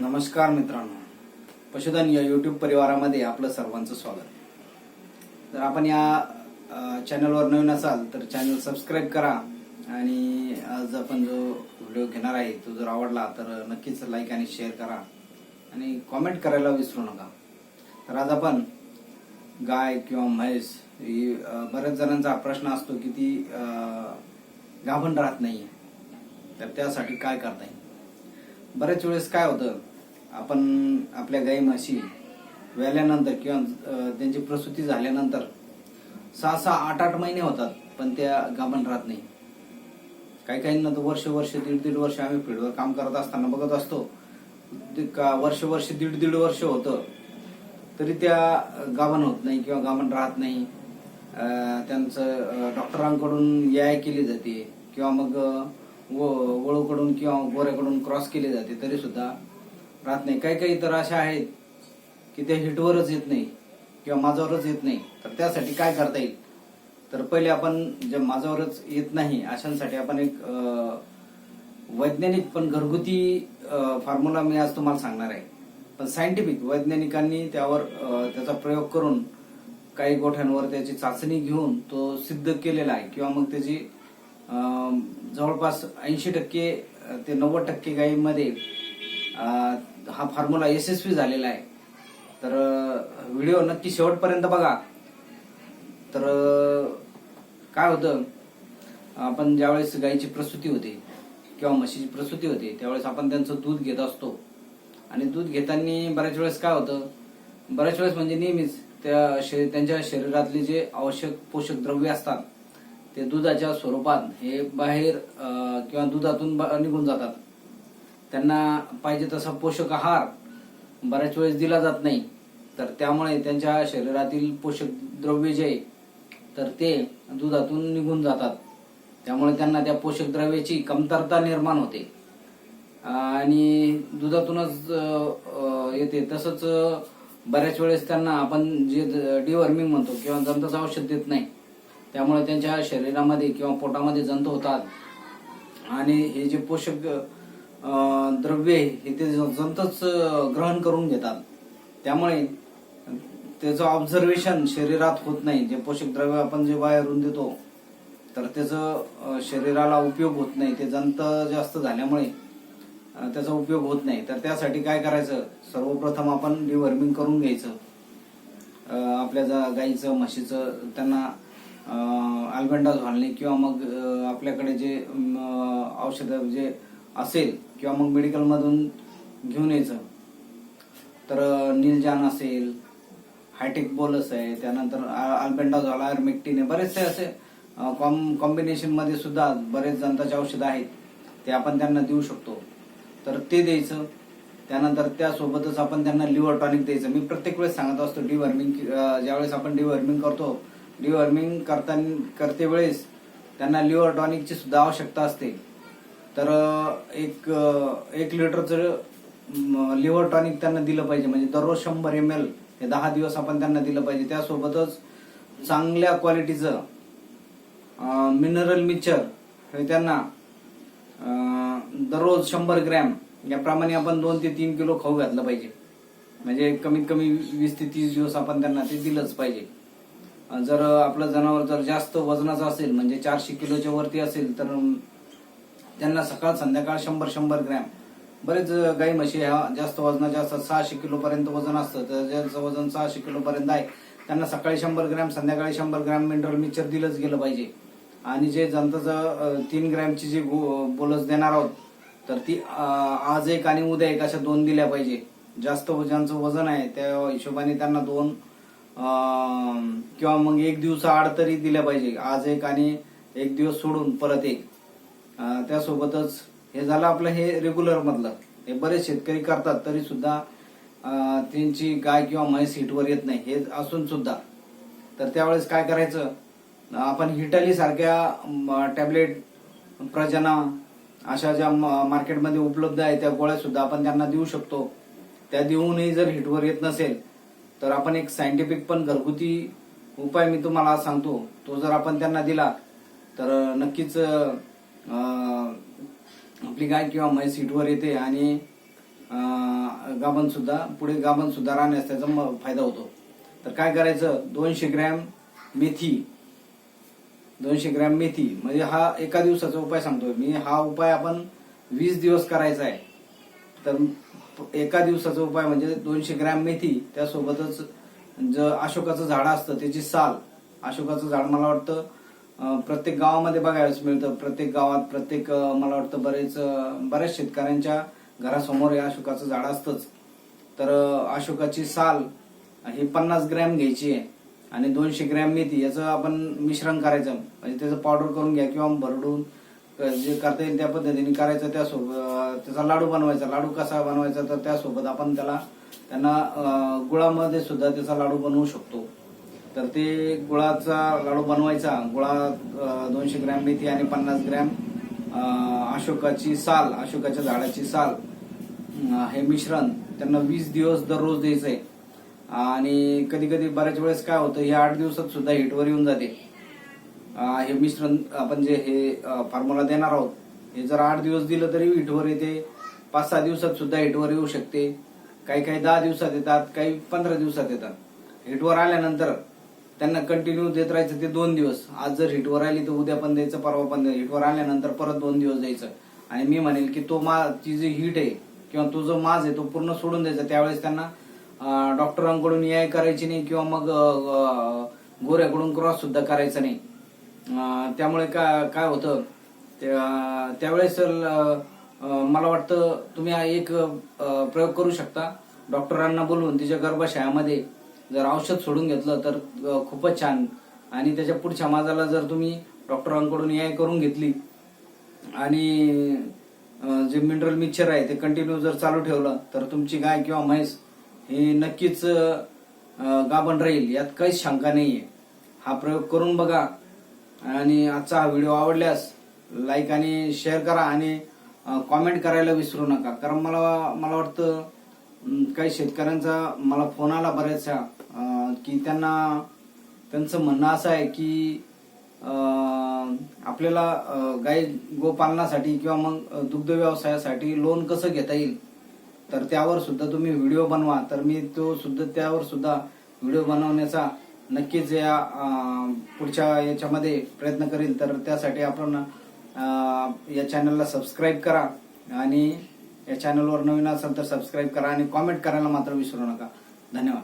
नमस्कार मित्रांनो. पशुधन या युट्यूब परिवारामध्ये आपलं सर्वांचं स्वागत. जर आपण या चॅनलवर नवीन असाल तर चॅनल सबस्क्राईब करा आणि आज आपण जो व्हिडिओ घेणार आहे तो जर आवडला तर नक्कीच लाईक आणि शेअर करा आणि कॉमेंट करायला विसरू नका. तर आज आपण गाय किंवा म्हैस ही बऱ्याच जणांचा प्रश्न असतो की ती गाभण राहत नाही तर त्यासाठी काय करता येईल? बऱ्याच वेळेस काय होतं आपण आपल्या गाई म्हशी व्याल्यानंतर किंवा त्यांची प्रसूती झाल्यानंतर सहा सहा आठ आठ महिने होतात पण त्या गाभण राहत नाही. काही काहींना तर वर्ष वर्ष दीड दीड वर्ष आम्ही फील्डवर काम करत असताना बघत असतो. ते का वर्ष वर्ष दीड दीड वर्ष होतं तरी त्या गाभण होत नाही किंवा गाभण राहत नाही. त्यांचं डॉक्टरांकडून याय केली जाते किंवा मग वळूकडून किंवा गोऱ्याकडून क्रॉस केली जाते तरी सुद्धा राहत नाही. काही काही तर अशा आहेत की त्या हिटवरच येत नाही किंवा माझ्यावरच येत नाही. तर त्यासाठी काय करता येईल? तर पहिले आपण जे माझ्यावरच येत नाही अशांसाठी आपण एक वैज्ञानिक पण घरगुती फॉर्म्युला मी आज तुम्हाला सांगणार आहे. पण सायंटिफिक वैज्ञानिकांनी त्यावर त्याचा प्रयोग करून काही गोठ्यांवर त्याची चाचणी घेऊन तो सिद्ध केलेला आहे. किंवा मग त्याची जवळपास ऐंशी टक्के ते नव्वद टक्के गायीमध्ये हा फॉर्म्युला यशस्वी झालेला आहे. तर व्हिडिओ नक्की शेवटपर्यंत बघा. तर काय होतं? आपण ज्यावेळेस गायीची प्रसूती होते किंवा म्हशीची प्रसूती होते त्यावेळेस आपण त्यांचं दूध घेत असतो. आणि दूध घेताना बऱ्याच वेळेस काय होतं? बऱ्याच वेळेस म्हणजे नेहमीच त्या शरी- त्यांच्या शरीरातले जे आवश्यक पोषक द्रव्य असतात ते दुधाच्या स्वरूपात हे बाहेर किंवा दुधातून निघून जातात. त्यांना पाहिजे तसा पोषक आहार बऱ्याच वेळेस दिला जात नाही. तर त्यामुळे त्यांच्या शरीरातील पोषक द्रव्य जे आहे, तर ते दुधातून निघून जातात. त्यामुळे त्यांना त्या पोषक द्रव्याची कमतरता निर्माण होते. आणि दुधातूनच येते. तसंच बऱ्याच वेळेस त्यांना आपण जे डिवर्मिंग म्हणतो किंवा जंतचं औषध देत नाही. त्यामुळे त्यांच्या शरीरामध्ये किंवा पोटामध्ये जंत होतात. आणि हे जे पोषक द्रव्ये हे ते जंतच ग्रहण करून घेतात. त्यामुळे त्याचं ऑब्झर्वेशन शरीरात होत नाही जे पोषक द्रव्य आपण जे बाहेरून देतो तर त्याचं शरीराला उपयोग होत नाही. ते जंत जास्त झाल्यामुळे त्याचा उपयोग होत नाही. तर त्यासाठी काय करायचं? सर्वप्रथम आपण डिवर्मिंग करून घ्यायचं. आपल्या जा गाईचं म्हशीचं त्यांना अल्बेंडाज घालणे किंवा मग आपल्याकडे जे औषध जे असेल किंवा मग मेडिकलमधून घेऊन यायचं. तर नीलजान असेल हायटेक बोलस आहे त्यानंतर अल्बेंडाझॉल आयरमेक्टिन आहे बरेचसे असे कॉम्बिनेशनमध्ये सुद्धा बरेच जनताचे औषध आहेत ते आपण त्यांना देऊ शकतो. तर ते द्यायचं. त्यानंतर त्यासोबतच आपण त्यांना लिव्हर टॉनिक द्यायचं. मी प्रत्येक वेळेस सांगत असतो डिवर्मिंग ज्यावेळेस आपण डिवर्मिंग करतो डिवर्मिंग करता करते वेळेस त्यांना लिव्हर टॉनिकची सुद्धा आवश्यकता असते. तर एक एक लिटरचं लिव्हर टॉनिक त्यांना दिलं पाहिजे. म्हणजे दररोज शंभर एम एल हे दहा दिवस आपण त्यांना दिलं पाहिजे. त्यासोबतच चांगल्या क्वालिटीचं मिनरल मिक्सर हे त्यांना दररोज शंभर ग्रॅम याप्रमाणे आपण दोन ते तीन किलो खाऊ घातलं पाहिजे. म्हणजे कमीत कमी वीस ते तीस दिवस आपण त्यांना ते दिलंच पाहिजे. जर आपलं जनावर जर जास्त वजनाचं असेल म्हणजे चारशे किलोच्या वरती असेल तर त्यांना सकाळ संध्याकाळ शंभर शंभर ग्रॅम. बरेच गाई म्हशी ह्या जास्त वजनाच्या असतात. सहाशे किलो पर्यंत वजन असतं. तर ज्यांचं वजन सहाशे किलो पर्यंत आहे त्यांना सकाळी शंभर ग्रॅम संध्याकाळी शंभर ग्रॅम मिनरल मिक्सर दिलंच गेलं पाहिजे. आणि जे जंताचं तीन ग्रॅमची जी गो- बोलस देणार आहोत तर ती आज एक आणि उद्या एक अशा दोन दिल्या पाहिजे. जास्त ज्यांचं वजन आहे त्या हिशोबाने त्यांना दोन किंवा मग एक दिवस आड तरी दिल्या पाहिजे. आज एक आणि एक दिवस सोडून परत एक. त्यासोबतच हे झालं आपलं हे रेग्युलर मधलं. हे बरेच शेतकरी करतात तरी सुद्धा त्यांची गाय किंवा म्हैस हिटवर येत नाही. हे असून सुद्धा. तर त्यावेळेस काय करायचं? आपण हिटाली सारख्या टॅबलेट प्रजना अशा ज्या मार्केटमध्ये उपलब्ध आहे त्या गोळ्या सुद्धा आपण त्यांना देऊ शकतो. त्या देऊनही जर हिटवर येत नसेल तर आपण एक सायंटिफिक पण घरगुती उपाय मी तुम्हाला सांगतो. तो जर आपण त्यांना दिला तर नक्कीच आपली गाय किंवा म्हैस सीटवर येते आणि गाभण सुद्धा पुढे गाभण सुद्धा राहण्यास त्याचा म- फायदा होतो. तर काय करायचं? दोनशे ग्रॅम मेथी. दोनशे ग्रॅम मेथी. म्हणजे हा एका दिवसाचा उपाय सांगतोय मी. हा उपाय आपण वीस दिवस करायचा आहे. तर एका दिवसाचा उपाय म्हणजे दोनशे ग्रॅम मेथी त्यासोबतच ज अशोकाचं झाड असतं त्याची साल. अशोकाचं झाड मला वाटतं प्रत्येक गावामध्ये बघायला मिळतं. प्रत्येक गावात प्रत्येक मला वाटतं बरेच बऱ्याच शेतकऱ्यांच्या घरासमोर हे अशोकाचं झाड असतंच. तर अशोकाची साल ही पन्नास ग्रॅम घ्यायची आहे आणि दोनशे ग्रॅम मेथी याचं आपण मिश्रण करायचं. म्हणजे त्याचं पावडर करून घ्या किंवा भरडून जे करता येईल त्या पद्धतीने करायचं त्यासोबत त्याचा लाडू बनवायचा. लाडू कसा बनवायचा तर त्यासोबत आपण त्याला त्यांना गुळामध्ये सुद्धा त्याचा लाडू बनवू शकतो. तर ते गुळाचा लाडू बनवायचा. गुळा दोनशे ग्रॅम मेथी आणि पन्नास ग्रॅम अशोकाची साल अशोकाच्या झाडाची साल हे मिश्रण त्यांना वीस दिवस दररोज द्यायचंय. आणि कधी कधी बऱ्याच वेळेस काय होतं हे आठ दिवसात सुद्धा हिटवर येऊन जाते. हे मिश्रण आपण जे हे फॉर्म्युला देणार आहोत हे जर आठ दिवस दिलं तरी हिटवर येते. पाच सहा दिवसात सुद्धा हिटवर येऊ शकते. काही काही दहा दिवसात येतात काही पंधरा दिवसात येतात. हिटवर आल्यानंतर त्यांना कंटिन्यू देत राहायचं ते दोन दिवस. आज जर हिटवर आली तर उद्या पण द्यायचं परवा पण द्यायचं. हिटवर आल्यानंतर परत दोन दिवस द्यायचं. आणि मी म्हणेल की तो मा ती जी हिट आहे किंवा तो जो माज आहे तो पूर्ण सोडून द्यायचा. त्यावेळेस त्यांना डॉक्टरांकडून याय करायची नाही किंवा मग गोऱ्याकडून क्रॉस सुद्धा करायचा नाही. त्यामुळे का काय होतं त्या- त्यावेळेस मला वाटतं तुम्ही एक प्रयोग करू शकता. डॉक्टरांना बोलवून तिच्या गर्भाशयामध्ये जर औषध सोडून घेतलं तर खूपच छान. आणि त्याच्या पुढच्या माझाला जर तुम्ही डॉक्टरांकडून याय करून घेतली आणि जे मिनरल मिक्सचर आहे ते कंटिन्यू जर चालू ठेवलं तर तुमची गाय किंवा म्हैस ही नक्कीच गाभण राहील. यात काहीच शंका नाही आहे हा प्रयोग करून बघा. आणि आजचा हा व्हिडिओ आवडल्यास लाईक आणि शेअर करा आणि कॉमेंट करायला विसरू नका. कारण मला मला वाटतं काही शेतकऱ्यांचा मला फोन आला बऱ्याचशा की त्यांना त्यांचं म्हणणं असं आहे की आपल्याला गाय गोपालनासाठी किंवा मग दुग्ध व्यवसायासाठी लोन कसं घेता येईल? तर त्यावर सुद्धा तुम्ही व्हिडिओ बनवा. तर मी तो सुद्धा त्यावर सुद्धा व्हिडिओ बनवण्याचा नक्कीच या पुढच्या याच्यामध्ये प्रयत्न करेल तर त्यासाठी आपण या चॅनलला सबस्क्राईब करा. आणि या चॅनलवर नवीन असाल तर सबस्क्राईब करा आणि कॉमेंट करायला मात्र विसरू नका. धन्यवाद.